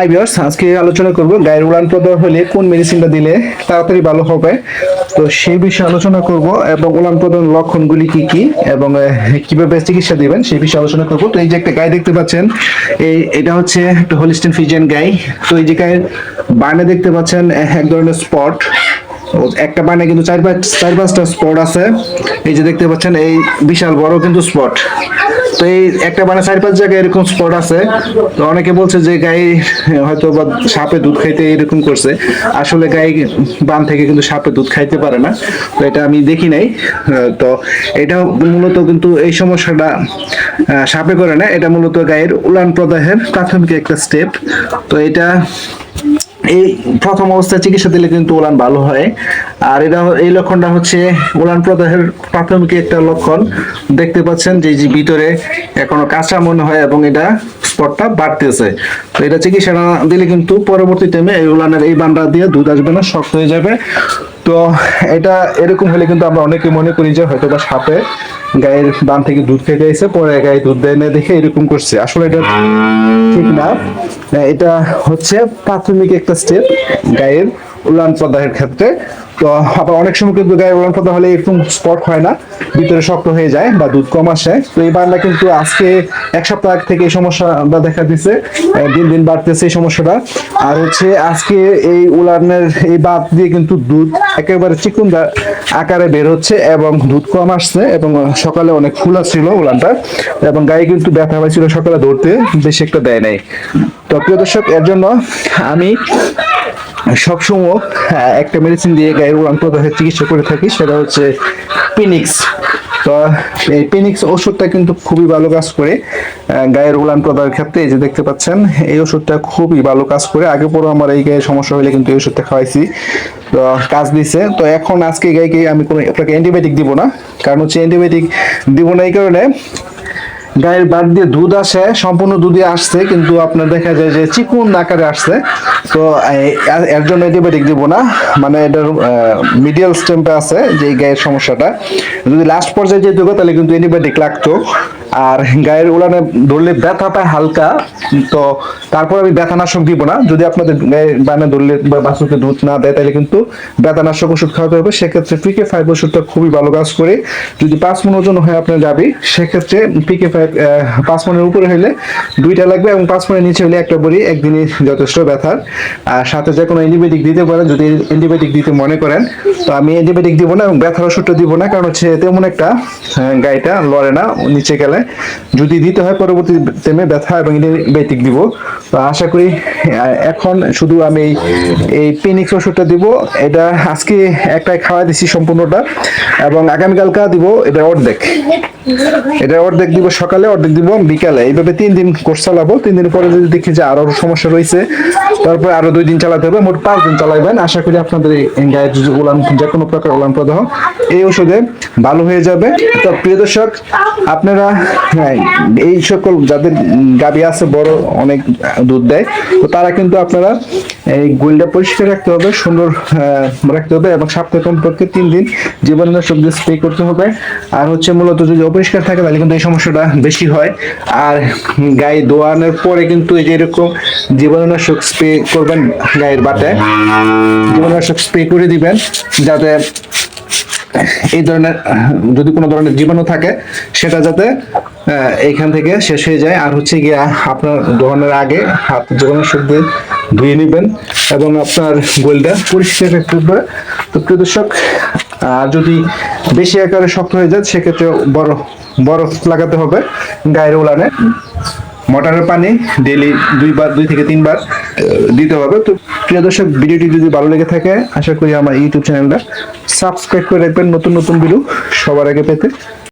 Hi viewers আজকে আলোচনা করব গায়ের উড়ান প্রদাহ হলে কোন মেডিসিনটা দিলে তাড়াতাড়ি ভালো হবে। তো সেই বিষয়ে আলোচনা করব এবং উড়ান প্রদাহ লক্ষণগুলি কি কি এবং কীভাবে চিকিৎসা দিবেন সেই বিষয়ে আলোচনা করব। তো এই যে একটা গায়ে দেখতে পাচ্ছেন, এই, এটা হচ্ছে একটা হোলিস্টিন ফিজিয়ান গাই তো এই যে গায়ের বানে দেখতে পাচ্ছেন এক ধরনের স্পট একটা বানে কিন্তু চার পাঁচ, চার পাঁচটা স্পট আছে। এই যে দেখতে পাচ্ছেন, এই বিশাল বড় কিন্তু স্পট তো এই একটা মানে চার পাঁচ জায়গায় এরকম স্পট আছে। তো অনেকে বলছে যে গায়ে হয়তো বা সাপে দুধ খাইতে এরকম করছে। আসলে গায়ে বান থেকে কিন্তু সাপে দুধ খাইতে পারে না। তো এটা আমি দেখি নাই। তো এটা মূলত কিন্তু এই সমস্যাটা সাপে করে না। এটা মূলত গায়ের উলান প্রদাহের প্রাথমিক একটা স্টেপ তো এটা এই প্রথম অবস্থায় চিকিৎসা দিলে কিন্তু উলান ভালো হয়। আর এটা এই লক্ষণটা হচ্ছে উলান প্রদাহের প্রাথমিক একটা লক্ষণ। দেখতে পাচ্ছেন যে যে ভিতরে এখনও কাঁচা মনে হয় এবং এটা স্পটটা বাড়তেছে। তো এটা চিকিৎসা দিলে কিন্তু পরবর্তী টাইমে এই উলানের এই বান্ডা দিয়ে দুধ আসবে না, শক্ত হয়ে যাবে। তো এটা এরকম হলে কিন্তু আমরা অনেকে মনে করি যে হয়তো বা সাপে গায়ের দান থেকে দুধ খেতে এসে পরে গায়ে দুধ দেয় না দেখে এরকম করছে। আসলে এটা ঠিক না। এটা হচ্ছে প্রাথমিক একটা স্টেপ গায়ের উলান প্রদাহের ক্ষেত্রে। আবার অনেক সময় কিন্তু গায়ে উলান প্রদাহ হলে এরকম স্পট হয় না, ভিতরে শক্ত হয়ে যায় বা দুধ কম আসে। তো এই বান্ডা কিন্তু আজকে এক সপ্তাহ আগ থেকে এই সমস্যাটা দেখা দিছে দিন দিন বাড়তেছে এই সমস্যাটা। আর হচ্ছে আজকে এই উলানের এই বাদ দিয়ে কিন্তু দুধ একেবারে চিকুন আকারে বের হচ্ছে এবং দুধ কম আসছে এবং সকালে অনেক ফুলা ছিল উলানটা এবং গায়ে কিন্তু ব্যথা হয়েছিল সকালে দৌড়তে বেশি একটা দেয় নাই। তো প্রিয় দর্শক, এর জন্য আমি সবসময় আহ, একটা মেডিসিন দিয়ে গায়ের উড়ান প্রদাহের চিকিৎসা করে থাকি সেটা হচ্ছে পিনিক্স তো এই পিনিক্স ওষুধটা কিন্তু খুবই ভালো কাজ করে গায়ের উলান প্রদাহের ক্ষেত্রে এই যে দেখতে পাচ্ছেন এই ওষুধটা খুবই ভালো কাজ করে। আগে পরে আমার এই গায়ে সমস্যা হলে কিন্তু এই ওষুধটা খাওয়াইছি। তো কাজ দিছে। তো এখন আজকে গাইকে আমি কোনো আপনাকে অ্যান্টিবায়োটিক দিব না? কারণ হচ্ছে অ্যান্টিবায়োটিক দিব না এই কারণে গায়ের বাদ দিয়ে দুধ আসে, সম্পূর্ণ দুধে আসছে, কিন্তু আপনার দেখা যায় যে চিকুন আকারে আসছে। তো এর জন্য অ্যান্টিবায়োটিক দিব না। মানে এটার মিডিয়াল স্টেম্পে আছে, যে গায়ের সমস্যাটা। যদি লাস্ট পর্যায়ে যেতে তাহলে কিন্তু অ্যান্টিবায়োটিক লাগতো। আর গায়ের উলানে ধরলে ব্যথা পায় হালকা তো তারপর আমি ব্যথানাশক দিব না। যদি আপনাদের গায়ে বানে ধরলে বা বাছুরকে দুধ না দেয় তাহলে কিন্তু ব্যথানাশক ওষুধ খাওয়াতে হবে। সেক্ষেত্রে পিকে ফাইভ ওষুধটা খুবই ভালো কাজ করে। যদি পাঁচ মন ওজন হয় আপনার যাবি সেক্ষেত্রে পিকে ফাইভ পাঁচ মনের উপরে হলে দুইটা লাগবে এবং পাঁচ মনের নিচে হলে একটা বড়ি একদিনই যথেষ্ট ব্যথার। আর সাথে যে কোনো অ্যান্টিবায়োটিক দিতে পারেন যদি অ্যান্টিবায়োটিক দিতে মনে করেন। তো আমি অ্যান্টিবায়োটিক দিব না এবং ব্যথার ওষুধটা দিব না কারণ হচ্ছে তেমন একটা আহ, গাইটা লড়ে না নিচে গেলে। যদি দিতে হয় পরবর্তী টাইমে ব্যথা এবং অ্যান্টিবায়োটিক দিব। তো আশা করি এখন শুধু আমি এই এই পেনিক্স ওষুধটা দিব। এটা আজকে একটাই খাওয়া দিছি সম্পূর্ণটা এবং আগামীকালকা দিব এটা অর্ধেক। এটা অর্ধেক দিব সকালে, অর্ধেক দিব বিকালে। এইভাবে তিন দিন কোর্স চালাবো। তিন দিন পরে যদি দেখি যে আরও সমস্যা রয়েছে, তারপরে আরও দুই দিন চালাতে হবে। মোট পাঁচ দিন চালাইবেন। আশা করি আপনাদের গায়ের উলান, যে কোনো প্রকার উলান প্রদাহ এই ওষুধে ভালো হয়ে যাবে। তো প্রিয় দর্শক, আপনারা হ্যাঁ, এই সকল যাদের গাবি আছে বড় অনেক দুধ দেয়। তো তারা কিন্তু আপনারা এই গোলটা পরিষ্কার রাখতে হবে সুন্দর রাখতে হবে এবং সপ্তাহে কমপক্ষে তিন দিন জীবাণুনাশক দিয়ে স্প্রে করতে হবে। আর হচ্ছে মূলত যদি অপরিষ্কার থাকে তাহলে কিন্তু এই সমস্যাটা বেশি হয়। আর গায়ে দোয়ানোর পরে কিন্তু এই যে এরকম জীবাণুনাশক স্প্রে করবেন গায়ের বাটায় জীবাণুনাশক স্প্রে করে দিবেন যাতে এই ধরনের, যদি কোনো ধরনের জীবাণু থাকে, সেটা যাতে এইখান থেকে শেষ হয়ে যায়। আর হচ্ছে গিয়ে আপনার দোকানের আগে হাত জীবাণুনাশক দিয়ে ধুয়ে নেবেন এবং আপনার গোলটা পরিষ্কার রাখতে হবে। তো প্রিয় দর্শক আর যদি বেশি আকারে শক্ত হয়ে যায় সেক্ষেত্রে বরফ বরফ লাগাতে হবে গায়ের উলানে। মোটরের পানি ডেলি দুইবার, দুই থেকে তিনবার দিতে হবে। তো প্রিয় দর্শক, ভিডিওটি যদি ভালো লেগে থাকে, আশা করি আমার ইউটিউব চ্যানেলটা সাবস্ক্রাইব করে রাখবেন। নতুন নতুন ভিডিও সবার আগে পেতে।